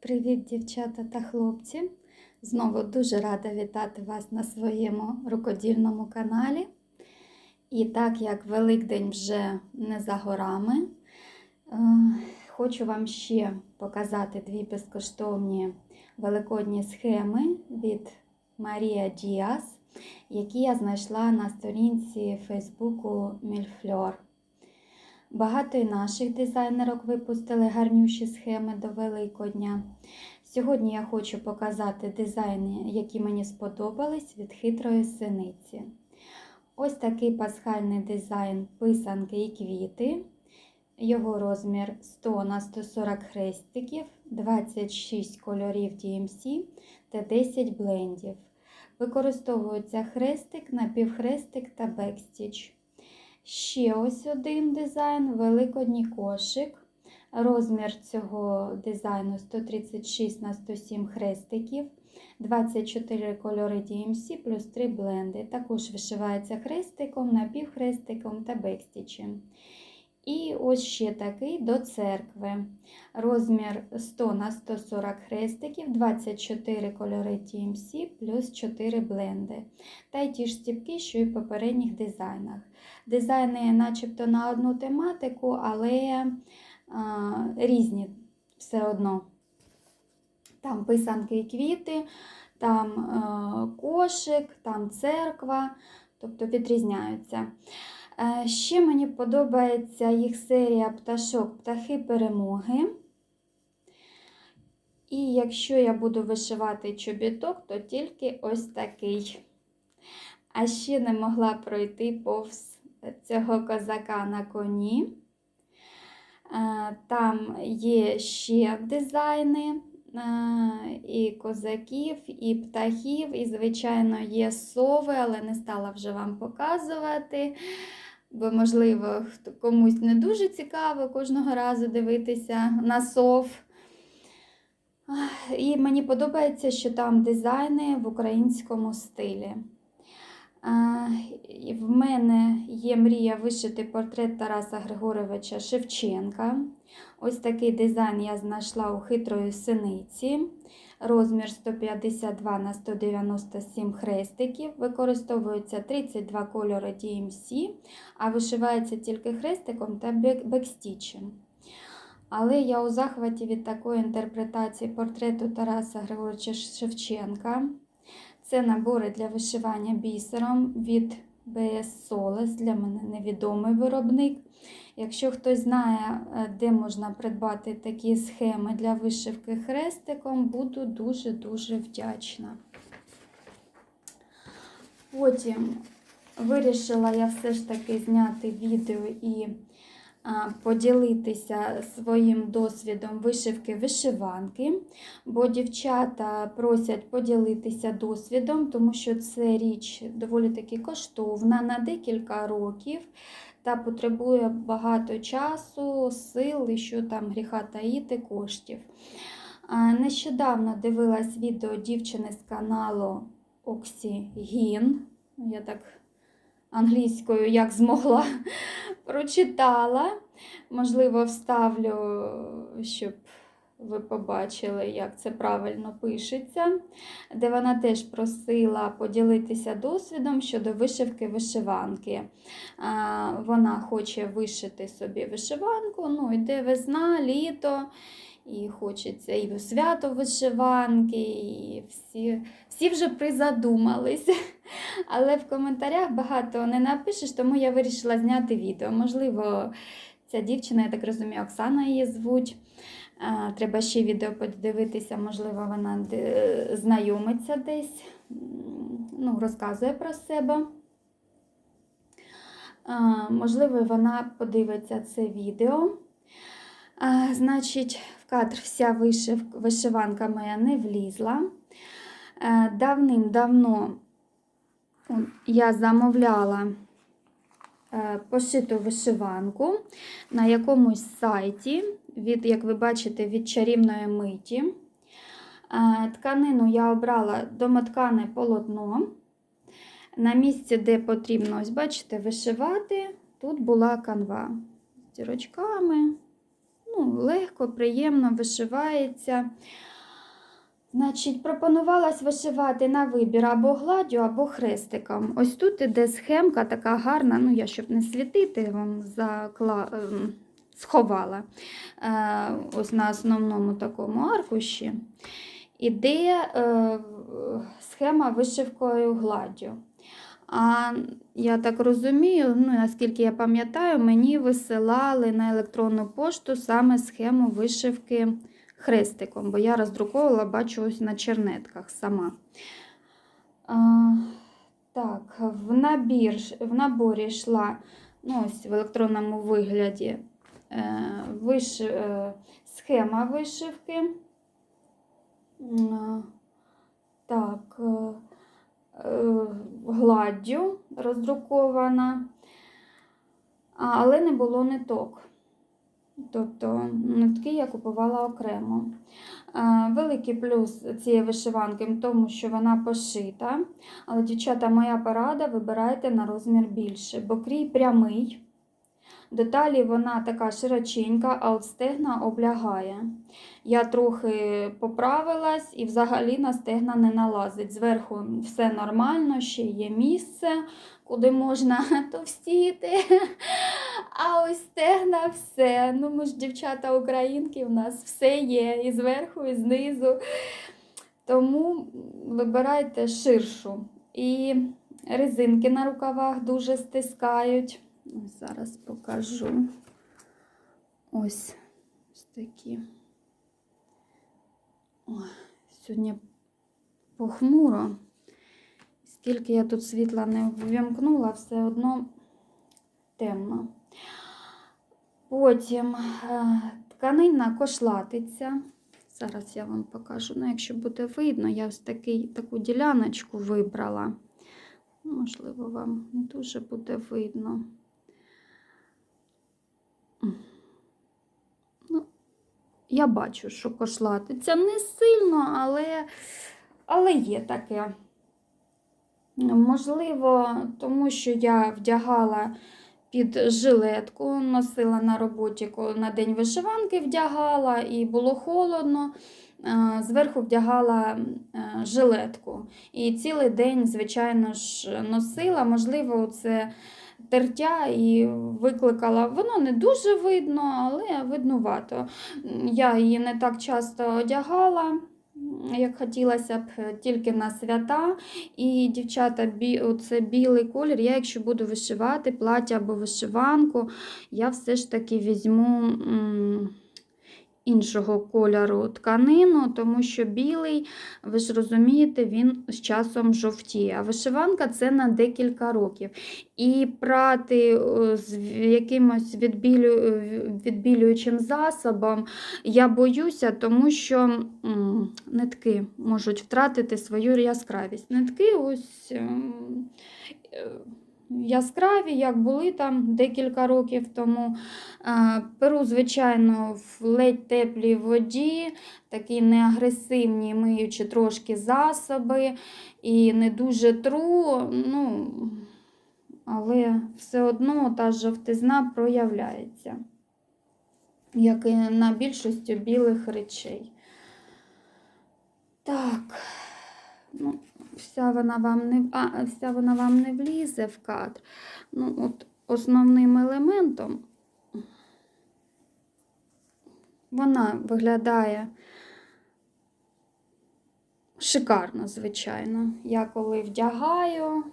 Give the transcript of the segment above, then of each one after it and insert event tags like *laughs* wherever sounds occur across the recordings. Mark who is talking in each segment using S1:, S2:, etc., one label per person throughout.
S1: Привіт, дівчата та хлопці! Знову дуже рада вітати вас на своєму рукодільному каналі. І так як Великдень вже не за горами, е, хочу вам ще показати дві безкоштовні великодні схеми від Марія Діас, які я знайшла на сторінці Фейсбуку Мільфльор. Багато і наших дизайнерок випустили гарнющі схеми до Великодня. Сьогодні я хочу показати дизайни, які мені сподобались від хитрої синиці. Ось такий пасхальний дизайн писанки і квіти. Його розмір 100 на 140 хрестиків, 26 кольорів DMC та 10 блендів. Використовується хрестик, напівхрестик та бекстіч. Ще ось один дизайн великодній кошик. Розмір цього дизайну 136 на 107 хрестиків, 24 кольори DMC плюс 3 бленди. Також вишивається хрестиком, напівхрестиком та бекстічем. І ось ще такий до церкви. Розмір 100 на 140 хрестиків, 24 кольори TMC плюс 4 бленди. Та й ті ж стіпки, що і в попередніх дизайнах. Дизайни начебто на одну тематику, але а, різні все одно. Там писанки і квіти, там а, кошик, там церква, тобто відрізняються. Е, Ще мені подобається їх серія пташок Птахи перемоги. І якщо я буду вишивати чобіток, то тільки ось такий. А ще не могла пройти повз цього козака на коні. Е, Там є ще дизайни е, і козаків, і птахів, і, звичайно, є сови, але не стала вже вам показувати. Бо, можливо, комусь не дуже цікаво кожного разу дивитися на сов. І мені подобається, що там дизайни в українському стилі. В мене є мрія вишити портрет Тараса Григоровича Шевченка. Ось такий дизайн я знайшла у хитрої синиці. Розмір 152 на 197 хрестиків. Використовується 32 кольори DMC, а вишивається тільки хрестиком та бек- бекстічем. Але я у захваті від такої інтерпретації портрету Тараса Григоровича Шевченка. Це набори для вишивання бісером від BS Soles, для мене невідомий виробник. Якщо хтось знає, е, де можна придбати такі схеми для вишивки хрестиком, буду дуже-дуже вдячна. Потім вирішила я все ж таки зняти відео і поділитися своїм досвідом вишивки вишиванки, бо дівчата просять поділитися досвідом, тому що це річ доволі таки коштовна на декілька років та потребує багато часу, сил і що там гріха таїти коштів. Нещодавно дивилась відео дівчини з каналу Оксі Гін. Я так англійською як змогла *laughs* прочитала. Можливо, вставлю, щоб ви побачили, як це правильно пишеться, де вона теж просила поділитися досвідом щодо вишивки вишиванки. Вона хоче вишити собі вишиванку, ну, йде весна, літо. І хочеться і у свято вишиванки, і всі, всі вже призадумались. *laughs* Але в коментарях багато не напишеш, тому я вирішила зняти відео. Можливо, ця дівчина, я так розумію, Оксана її звуть. Треба ще відео подивитися, можливо, вона знайомиться десь, ну, розказує про себе. Можливо, вона подивиться це відео. Значить, в кадр вся вишив, вишиванка моя не влізла. Е, Давним-давно я замовляла е, пошиту вишиванку на якомусь сайті, від, як ви бачите, від чарівної миті. Е, Тканину я обрала домоткане полотно. На місці, де потрібно, ось бачите, вишивати, тут була канва з дірочками. ну, легко, приємно вишивається. Значить, пропонувалось вишивати на вибір або гладдю, або хрестиком. Ось тут іде схемка така гарна, ну я щоб не світити, вам закла... сховала. Е, ось на основному такому аркуші. Іде е, схема вишивкою гладдю. А я так розумію, ну, наскільки я пам'ятаю, мені висилали на електронну пошту саме схему вишивки хрестиком, бо я роздруковувала, бачу, ось на чернетках сама. А, так, в, набір, в наборі йшла ну, ось в електронному вигляді е, виш, е, схема вишивки. Так, е, е, гладдю роздрукована, але не було ниток. Тобто нитки я купувала окремо. Е, Великий плюс цієї вишиванки в тому, що вона пошита. Але, дівчата, моя порада, вибирайте на розмір більше, бо крій прямий. Деталі вона така широченька, а от стегна облягає. Я трохи поправилась і взагалі на стегна не налазить. Зверху все нормально, ще є місце, куди можна *laughs* товстіти. А ось стегна все. Ну, ми ж дівчата українки, у нас все є і зверху, і знизу. Тому вибирайте ширшу. І резинки на рукавах дуже стискають. Ось Зараз покажу. Ось ось такі. Ой, сьогодні похмуро. Скільки я тут світла не ввімкнула, все одно темно. Потім е, тканина кошлатиця. Зараз я вам покажу. Ну, якщо буде видно, я ось такий, таку діляночку вибрала. Можливо, вам не дуже буде видно. Ну, я бачу, що кошлатиця не сильно, але, але є таке. Можливо, тому що я вдягала під жилетку, носила на роботі на день вишиванки, вдягала і було холодно. Е, Зверху вдягала е, жилетку. І цілий день, звичайно ж, носила. Можливо, це тертя і викликала. Воно не дуже видно, але виднувато. Я її не так часто одягала. Як хотілося б тільки на свята. І, дівчата, бі, це білий колір. Я, якщо буду вишивати плаття або вишиванку, я все ж таки візьму іншого кольору тканину, тому що білий, ви ж розумієте, він з часом жовтіє. А вишиванка це на декілька років. І прати з якимось відбілю, відбілюючим засобом я боюся, тому що нитки можуть втратити свою яскравість. Нитки ось ем, е, яскраві, як були там декілька років тому. Перу, звичайно, в ледь теплій воді, такі неагресивні, миючи трошки засоби і не дуже тру. Ну, але все одно та жовтизна проявляється, як і на більшості білих речей. Так, ну, вся вона вам не, а, вся вона вам не влізе в кадр. Ну, от основним елементом вона виглядає шикарно, звичайно. Я коли вдягаю,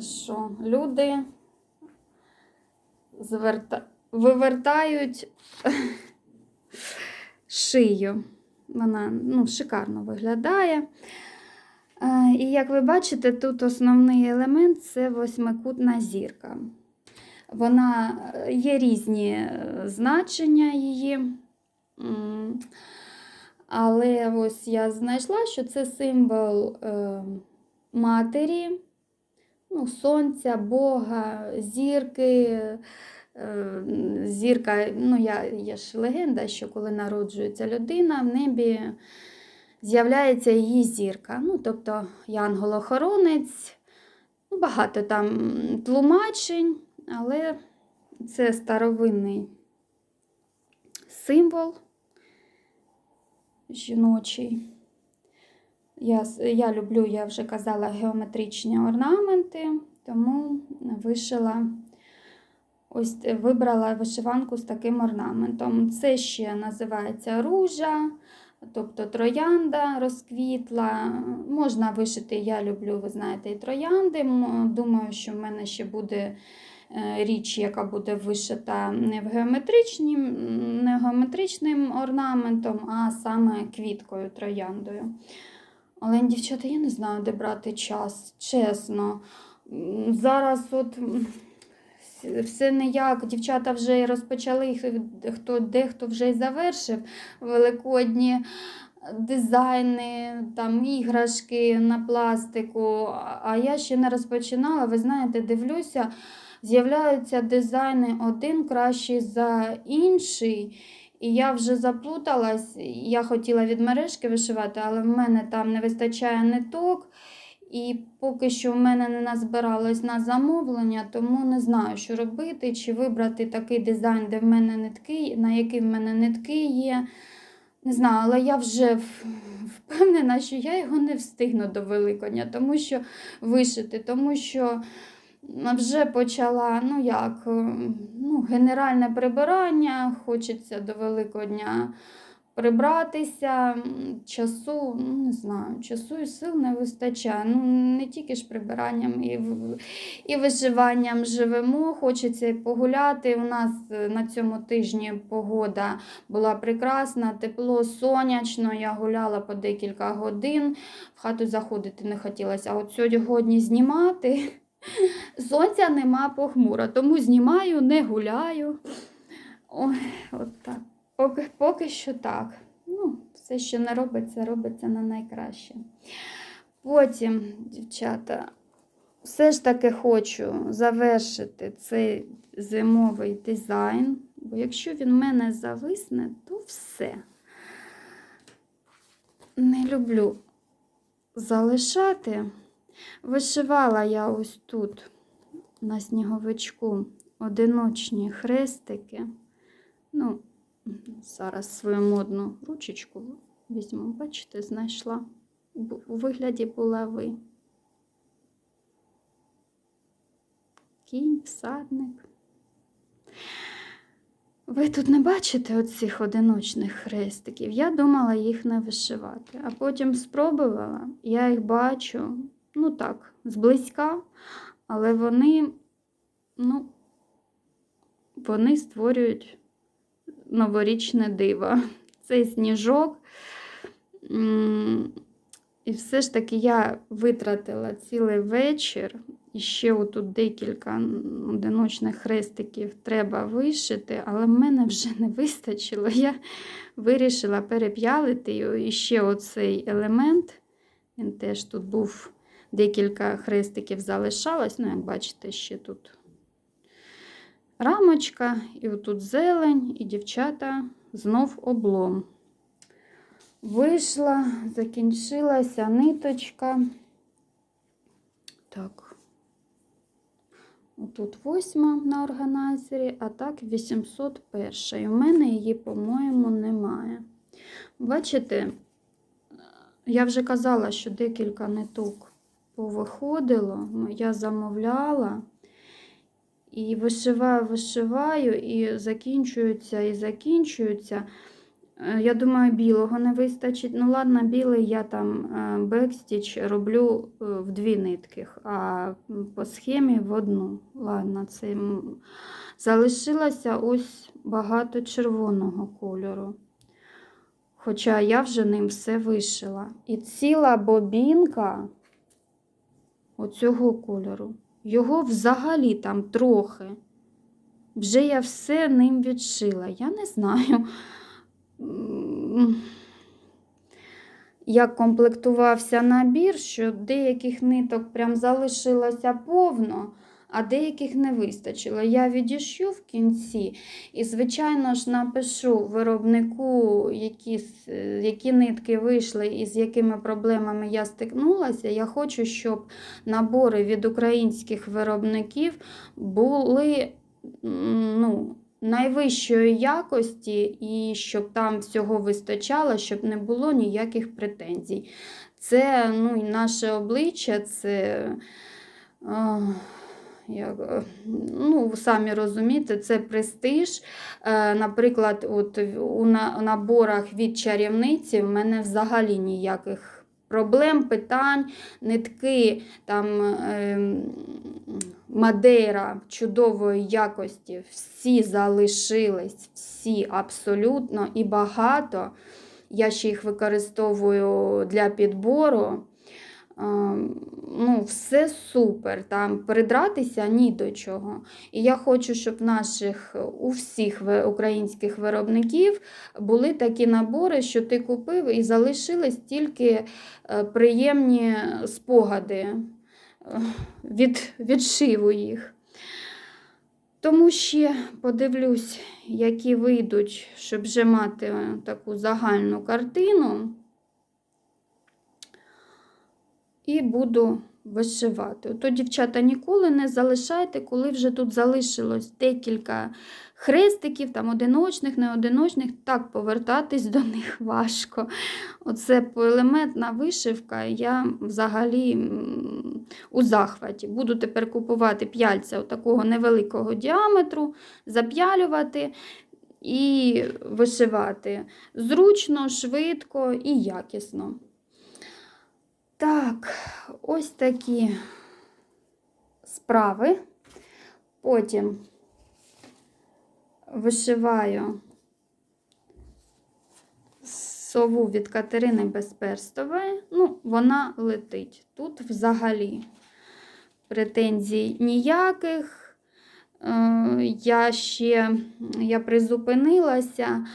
S1: що люди зверта... вивертають *laughs* шию. Вона ну, шикарно виглядає. І як ви бачите, тут основний елемент це восьмикутна зірка. Вона е, є різні е, значення її. Але ось я знайшла, що це символ е, матері, ну, сонця, Бога, зірки. Зірка, ну, я, є ж легенда, що коли народжується людина, в небі з'являється її зірка. Ну, тобто янгол-охоронець, ну, багато там тлумачень, але це старовинний символ жіночий. Я, я люблю, я вже казала, геометричні орнаменти, тому вишила ось вибрала вишиванку з таким орнаментом. Це ще називається ружа, тобто троянда розквітла. Можна вишити, я люблю, ви знаєте, і троянди. Думаю, що в мене ще буде е, річ, яка буде вишита не в геометричнім, не геометричним орнаментом, а саме квіткою трояндою. Але, дівчата, я не знаю, де брати час, чесно. Зараз от все ніяк, дівчата вже розпочали, хто, дехто вже й завершив великодні дизайни, там іграшки на пластику, а я ще не розпочинала. Ви знаєте, дивлюся, з'являються дизайни один кращий за інший. І я вже заплуталась, я хотіла від мережки вишивати, але в мене там не вистачає ниток. І поки що в мене не назбиралось на замовлення, тому не знаю, що робити, чи вибрати такий дизайн, де в мене нитки, на який в мене нитки є. Не знаю, але я вже впевнена, що я його не встигну до Великодня, тому що вишити, тому що вже почала, ну як, е, ну, генеральне прибирання, хочеться до Великодня прибратися, часу, ну, не знаю, часу і сил не вистачає. Ну, не тільки ж прибиранням і, і вишиванням живемо, хочеться погуляти. У нас е, на цьому тижні погода була прекрасна, тепло, сонячно. Я гуляла по декілька годин, в хату заходити не хотілося. А от сьогодні знімати. *laughs* Сонця нема похмуро, тому знімаю, не гуляю. Ой, от так. Поки, поки що так. Ну, все, що не робиться, робиться на найкраще. Потім, дівчата, все ж таки хочу завершити цей зимовий дизайн, бо якщо він в мене зависне, то все. Не люблю залишати. Вишивала я ось тут на сніговичку одиночні хрестики. Ну, зараз свою модну ручечку візьму, бачите, знайшла у вигляді булави. Кінь, всадник. Ви тут не бачите оцих одиночних хрестиків? Я думала їх не вишивати, а потім спробувала, я їх бачу, ну так, зблизька, але вони, ну, вони створюють новорічне диво. *laughs* Цей сніжок. І все ж таки я витратила цілий вечір. І ще отут декілька одиночних хрестиків треба вишити, але в мене вже не вистачило. *laughs* Я вирішила переп'ялити. І ще оцей елемент. Він теж тут був декілька хрестиків залишалось. Ну, як бачите, ще тут рамочка, і отут зелень, і дівчата знов облом. Вийшла, закінчилася ниточка. Так. Отут восьма на органайзері, а так 801. І в мене її, по-моєму, немає. Бачите, я вже казала, що декілька ниток повиходило. Я замовляла. І вишиваю, вишиваю, і закінчуються, і закінчуються. Е, Я думаю, білого не вистачить. Ну, ладно, білий я там е, бекстіч роблю е, в дві нитки, а по схемі в одну. Ладно, це залишилося ось багато червоного кольору. Хоча я вже ним все вишила. І ціла бобінка оцього кольору. Його взагалі там трохи. Вже я все ним відшила. Я не знаю, як комплектувався набір, що деяких ниток прям залишилося повно, а деяких не вистачило. Я відішью в кінці і, звичайно ж, напишу виробнику, які, які нитки вийшли і з якими проблемами я стикнулася. Я хочу, щоб набори від українських виробників були ну, найвищої якості і щоб там всього вистачало, щоб не було ніяких претензій. Це ну, наше обличчя, це. е, як, е, ну, самі розумієте, це престиж. Е, Наприклад, от у наборах від чарівниці в мене взагалі ніяких проблем, питань, нитки, там ем, Мадейра чудової якості, всі залишились, всі абсолютно і багато. Я ще їх використовую для підбору. Ну, все супер, там придратися ні до чого. І я хочу, щоб наших у всіх українських виробників були такі набори, що ти купив і залишились тільки е, приємні спогади е, від відшиву їх. Тому ще подивлюсь, які вийдуть, щоб вже мати таку загальну картину. І буду вишивати. То, дівчата, ніколи не залишайте, коли вже тут залишилось декілька хрестиків, там одиночних, неодиночних, так повертатись до них важко. Оце поелементна вишивка, я взагалі у захваті. Буду тепер купувати п'яльця такого невеликого діаметру, зап'ялювати і вишивати зручно, швидко і якісно. Так, ось такі справи. Потім вишиваю сову від Катерини Безперстової. Ну, вона летить. Тут взагалі претензій ніяких. Е, Я ще я призупинилася,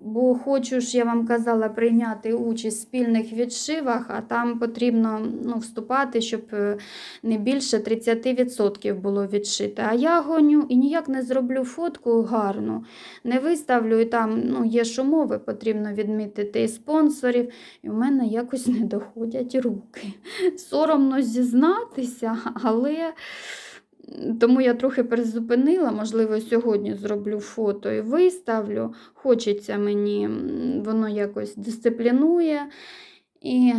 S1: бо хочу ж, я вам казала, прийняти участь в спільних відшивах, а там потрібно ну, вступати, щоб е, не більше 30% було відшите. А я гоню і ніяк не зроблю фотку гарну, не виставлю, і там ну, є ж умови, потрібно відмітити і спонсорів, і в мене якось не доходять руки. Соромно зізнатися, але. Тому я трохи призупинила, можливо, сьогодні зроблю фото і виставлю. Хочеться мені, воно якось дисциплінує. І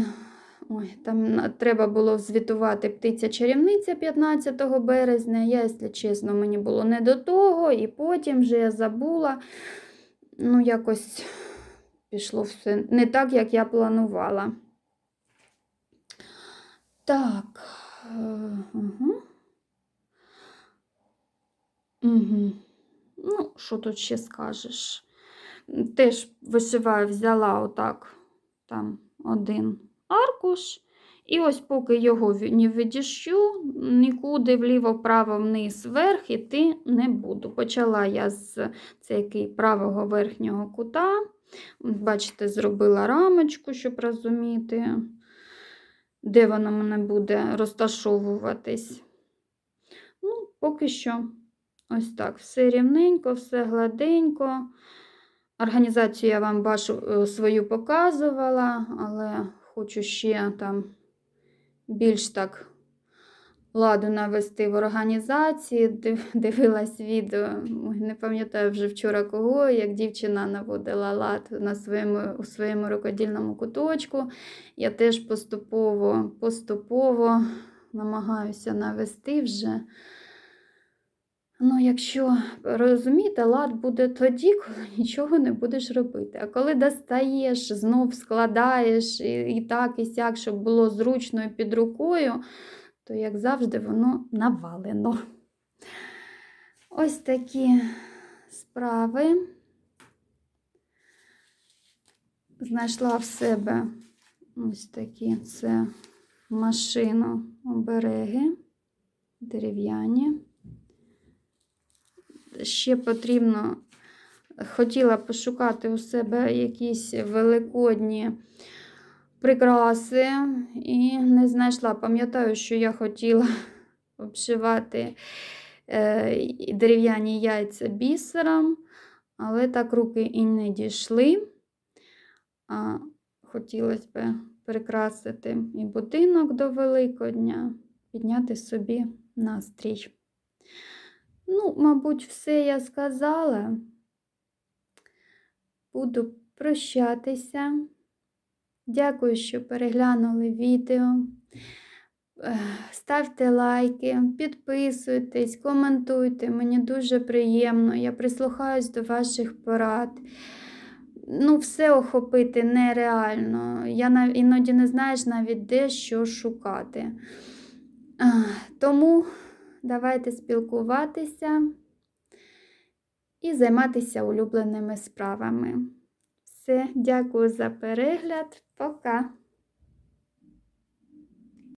S1: ой, там треба було звітувати птиця чарівниця 15 березня. Я, якщо чесно, мені було не до того, і потім вже я забула. Ну, якось пішло все не так, як я планувала. Так. Угу. Угу. Ну, що тут ще скажеш? Теж вишиваю, взяла отак там один аркуш. І ось поки його не відіщу, нікуди вліво-вправо, вниз, вверх іти не буду. Почала я з це правого верхнього кута. Бачите, зробила рамочку, щоб розуміти, де воно мене буде розташовуватись. Ну, поки що. Ось так, все рівненько, все гладенько. Організацію я вам бачу е, свою показувала, але хочу ще там більш так ладу навести в організації. Дивилась відео, не пам'ятаю вже вчора кого, як дівчина наводила лад на своєму, у своєму рукодільному куточку. Я теж поступово, поступово намагаюся навести вже. Ну, якщо розумієте, лад буде тоді, коли *laughs* нічого не будеш робити. А коли достаєш, знов складаєш і, і так, і сяк, щоб було зручно і під рукою, то, як завжди, воно навалено. Ось такі справи. Знайшла в себе ось такі це машину обереги дерев'яні ще потрібно, хотіла пошукати у себе якісь великодні прикраси і не знайшла. Пам'ятаю, що я хотіла *laughs* обшивати е, дерев'яні яйця бісером, але так руки і не дійшли. А хотілося б прикрасити і будинок до Великодня, підняти собі настрій. Ну, мабуть, все я сказала. Буду прощатися. Дякую, що переглянули відео. Е, Ставте лайки, підписуйтесь, коментуйте. Мені дуже приємно. Я прислухаюсь до ваших порад. Ну, все охопити нереально. Я іноді не знаєш навіть де що шукати. Тому давайте спілкуватися і займатися улюбленими справами. Все, дякую за перегляд. Пока!